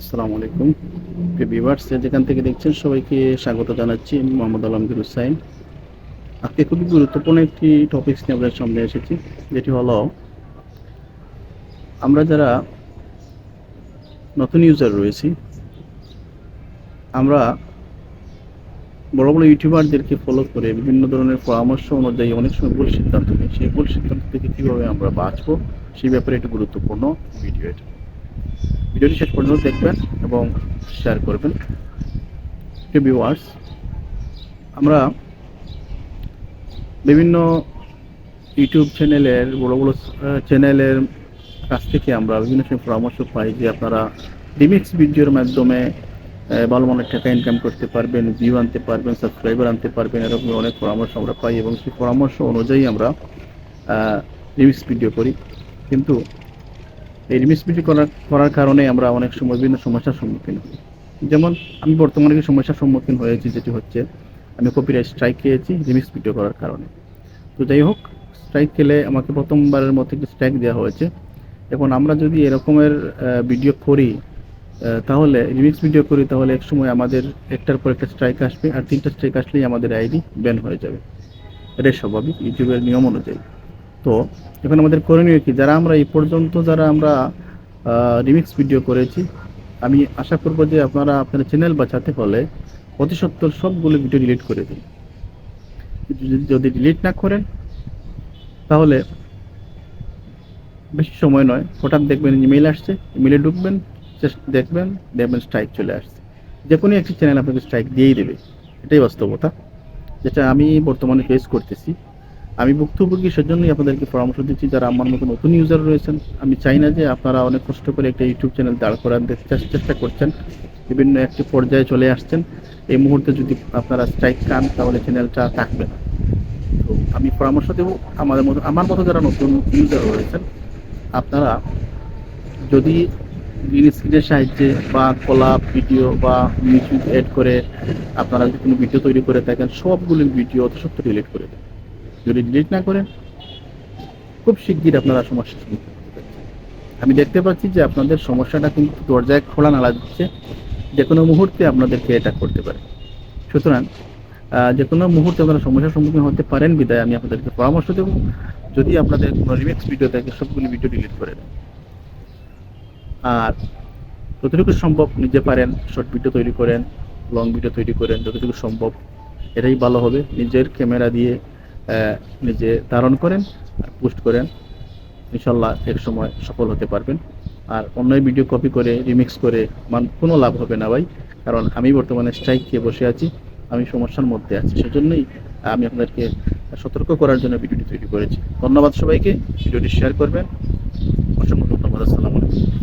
আসসালামু আলাইকুম। ভিউয়ার্স যেখান থেকে দেখছেন সবাইকে স্বাগত জানাচ্ছি, মোহাম্মদ আলমগীর হুসাইন। আজকে খুবই গুরুত্বপূর্ণ একটি টপিকস নিয়ে আপনাদের সামনে এসেছি, যেটি হলো, আমরা যারা নতুন ইউজার রয়েছি, আমরা বড় বড় ইউটিউবারদেরকে ফলো করে বিভিন্ন ধরনের পরামর্শ অনুযায়ী অনেক সময় ভুল সিদ্ধান্ত নিই। সেই ভুল সিদ্ধান্ত থেকে কীভাবে আমরা বাঁচবো, সেই ব্যাপারে একটি গুরুত্বপূর্ণ ভিডিও এটা। ভিডিওটি শেষ পর্যন্ত দেখবেন এবং শেয়ার করবেন। ভিউয়ার্স আমরা বিভিন্ন ইউটিউব চ্যানেলের বড় বড় চ্যানেলের কাছ থেকে আমরা বিভিন্ন সময় পরামর্শ পাই যে আপনারা রিমিক্স ভিডিওর মাধ্যমে ভালো মানের টাকা ইনকাম করতে পারবেন ভিউ আনতে পারবেন সাবস্ক্রাইবার আনতে পারবেন, এরকম অনেক পরামর্শ আমরা পাই এবং সেই পরামর্শ অনুযায়ী আমরা রিমিক্স ভিডিও করি। কিন্তু এই ভিডিও করার করার কারণে আমরা অনেক সময় বিভিন্ন সমস্যার সম্মুখীন হই। যেমন, আমি বর্তমানে কিছু সমস্যার সম্মুখীন হয়েছি, যেটি হচ্ছে আমি কপিরাইট স্ট্রাইক খেয়েছি রিমিক্স ভিডিও করার কারণে। তো যাই হোক স্ট্রাইক খেলে আমাকে প্রথমবারের মতো একটি স্ট্রাইক দেওয়া হয়েছে। এখন আমরা যদি এরকমের ভিডিও করি তাহলে রিমিক্স ভিডিও করি, তাহলে এক সময় আমাদের একটার পর একটা স্ট্রাইক আসবে, আর তিনটা স্ট্রাইক আসলেই আমাদের আইডি ব্যান হয়ে যাবে। এটাই স্বাভাবিক, ইউটিউবের নিয়ম অনুযায়ী। তো এখন আমাদের করণীয় কি? যারা আমরা এই পর্যন্ত যারা আমরা রিমিক্স ভিডিও করেছি, আমি আশা করব যে আপনারা আপনার চ্যানেল বাঁচাতে হলে অতি সত্তর সবগুলো ভিডিও ডিলিট করে দিন। যদি- ডিলিট না করেন, তাহলে বেশি সময় নয়। হঠাৎ দেখবেন ইমেল আসছে ইমেলে ঢুকবেন দেখবেন দেখবেন স্ট্রাইক চলে আসছে। যে কোনো একটি চ্যানেল আপনাকে স্ট্রাইক দিয়েই দেবে। এটাই বাস্তবতা, যেটা আমি বর্তমানে ফেস করতেছি। আমি ভুক্তভোগী, সেজন্যই আপনাদেরকে পরামর্শ দিচ্ছি, যারা আমার মতো নতুন ইউজার রয়েছেন। আমি চাই না যে আপনারা অনেক কষ্ট করে একটা ইউটিউব চ্যানেল দাঁড় চেস- চেষ্টা করছেন, বিভিন্ন একটি পর্যায়ে চলে আসছেন। এই মুহূর্তে যদি আপনারা স্ট্রাইক খান, তাহলে চ্যানেলটা থাকবে না। তো আমি পরামর্শ দেবো, আমাদের মতো, আমার মতো যারা নতুন ইউজার রয়েছেন, আপনারা যদি গ্রিন স্ক্রিনের সাহায্যে বা কলাপ ভিডিও বা মিউজিক এড করে আপনারা যদি কোনো ভিডিও তৈরি করে থাকেন, সবগুলো ভিডিও সত্য ডিলিট করে দেন। যদি ডিলিট না করেন, খুব শিগগির আপনারা সমস্যার সম্মুখীন আমি দেখতে পাচ্ছি যে আপনাদের সমস্যাটা কিন্তু দরজায় খোলা নালা দিচ্ছে যে কোনো মুহূর্তে আপনাদেরকে এটা করতে পারে। সুতরাং যে কোনো মুহূর্তে আপনারা সমস্যার সম্মুখীন হতে পারেন বিদায়। আমি আপনাদেরকে পরামর্শ দেবো, যদি আপনাদের কোনো রিমিক্স ভিডিও থাকে, সবগুলি ভিডিও ডিলিট করে দেন। আর যতটুকু সম্ভব নিজে পারেন শর্ট ভিডিও তৈরি করেন লং ভিডিও তৈরি করেন, যতটুকু সম্ভব। এটাই ভালো হবে। নিজের ক্যামেরা দিয়ে নিজে ধারণ করেন, আর পোস্ট করেন, ইনশাল্লাহ এক সময় সফল হতে পারবেন। আর অন্য ভিডিও কপি করে রিমিক্স করে, মান, কোনো লাভ হবে না ভাই। কারণ আমি বর্তমানে স্ট্রাইক খেয়ে বসে আছি, আমি সমস্যার মধ্যে আছি। সেজন্যই আমি আপনাদেরকে সতর্ক করার জন্য ভিডিওটি তৈরি করেছি। ধন্যবাদ সবাইকে ভিডিওটি শেয়ার করবেন। অসংখ্য ধন্যবাদ, আসসালামু আলাইকুম।